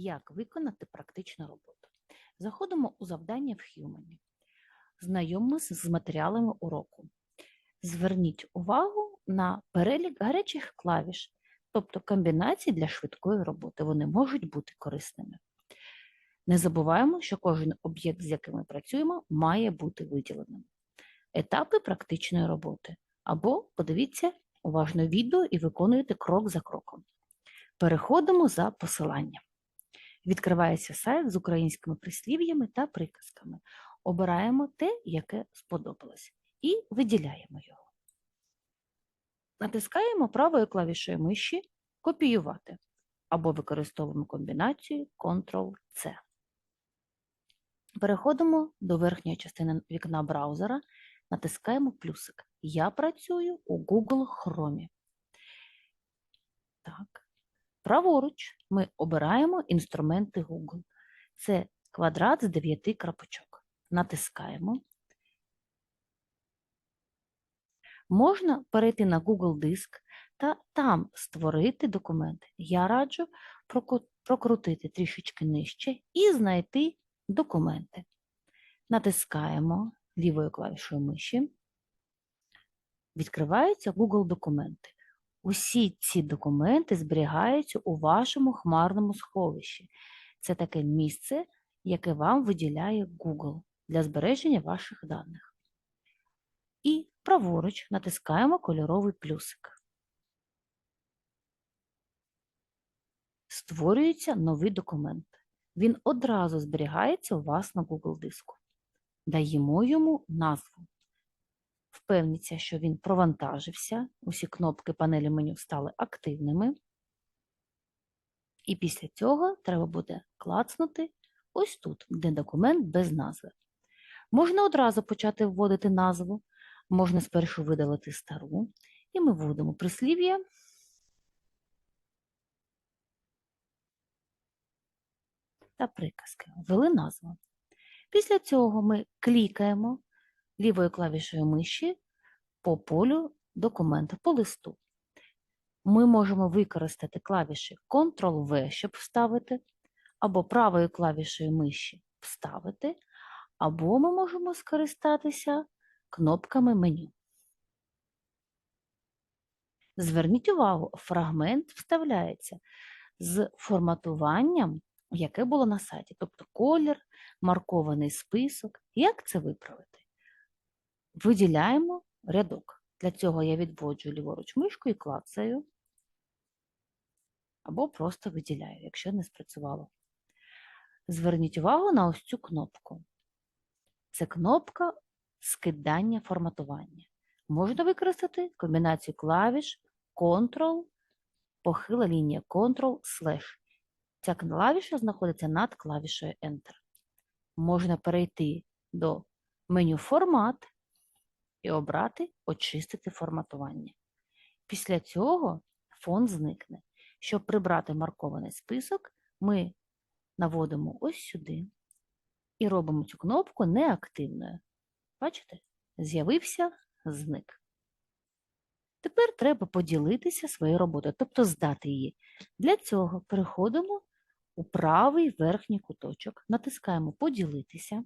Як виконати практичну роботу? Заходимо у завдання в Human. Знайомимося з матеріалами уроку. Зверніть увагу на перелік гарячих клавіш, тобто комбінацій для швидкої роботи. Вони можуть бути корисними. Не забуваємо, що кожен об'єкт, з яким ми працюємо, має бути виділеним. Етапи практичної роботи. Або подивіться уважно відео і виконуйте крок за кроком. Переходимо за посиланням. Відкривається сайт з українськими прислів'ями та приказками. Обираємо те, яке сподобалось, і виділяємо його. Натискаємо правою клавішою миші Копіювати або використовуємо комбінацію Ctrl-C. Переходимо до верхньої частини вікна браузера, натискаємо плюсик. Я працюю у Google Chrome. Так. Праворуч ми обираємо інструменти Google. Це квадрат з 9 крапочок. Натискаємо. Можна перейти на Google Диск та там створити документ. Я раджу прокрутити трішечки нижче і знайти документи. Натискаємо лівою клавішою миші. Відкриваються Google документи. Усі ці документи зберігаються у вашому хмарному сховищі. Це таке місце, яке вам виділяє Google для збереження ваших даних. І праворуч натискаємо кольоровий плюсик. Створюється новий документ. Він одразу зберігається у вас на Google диску. Даємо йому назву. Впевніться, що він провантажився, усі кнопки панелі меню стали активними. І після цього треба буде клацнути ось тут, де документ без назви. Можна одразу почати вводити назву, можна спершу видалити стару, і ми вводимо прислів'я. Та приказки. Ввели назву. Після цього ми клікаємо лівою клавішою миші по полю документа, по листу. Ми можемо використати клавіші Ctrl-V, щоб вставити, або правою клавішою миші вставити, або ми можемо скористатися кнопками меню. Зверніть увагу, фрагмент вставляється з форматуванням, яке було на сайті, тобто колір, маркований список. Як це виправити? Виділяємо рядок. Для цього я відводжу ліворуч мишку і клацаю, або просто виділяю, якщо не спрацювало. Зверніть увагу на ось цю кнопку. Це кнопка скидання форматування. Можна використати комбінацію клавіш Ctrl, похила лінія Ctrl, слеш. Ця клавіша знаходиться над клавішою Enter. Можна перейти до меню Формат і обрати Очистити форматування. Після цього фон зникне. Щоб прибрати маркований список, ми наводимо ось сюди і робимо цю кнопку неактивною. Бачите? З'явився зник. Тепер треба поділитися своєю роботою, тобто здати її. Для цього переходимо у правий верхній куточок, натискаємо Поділитися.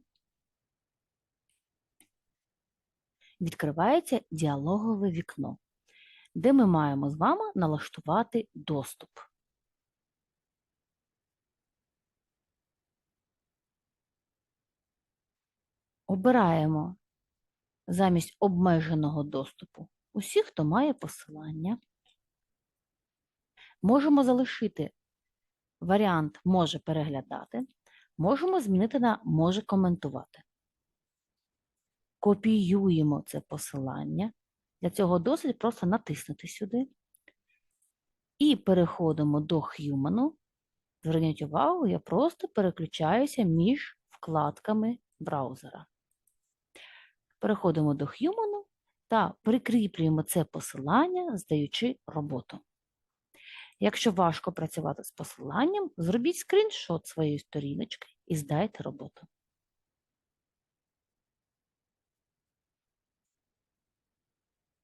Відкривається діалогове вікно, де ми маємо з вами налаштувати доступ. Обираємо замість обмеженого доступу усіх, хто має посилання. Можемо залишити варіант може переглядати, можемо змінити на може коментувати. Копіюємо це посилання. Для цього досить просто натиснути сюди. І переходимо до Human. Зверніть увагу, я просто переключаюся між вкладками браузера. Переходимо до Human та прикріплюємо це посилання, здаючи роботу. Якщо важко працювати з посиланням, зробіть скріншот своєї сторіночки і здайте роботу.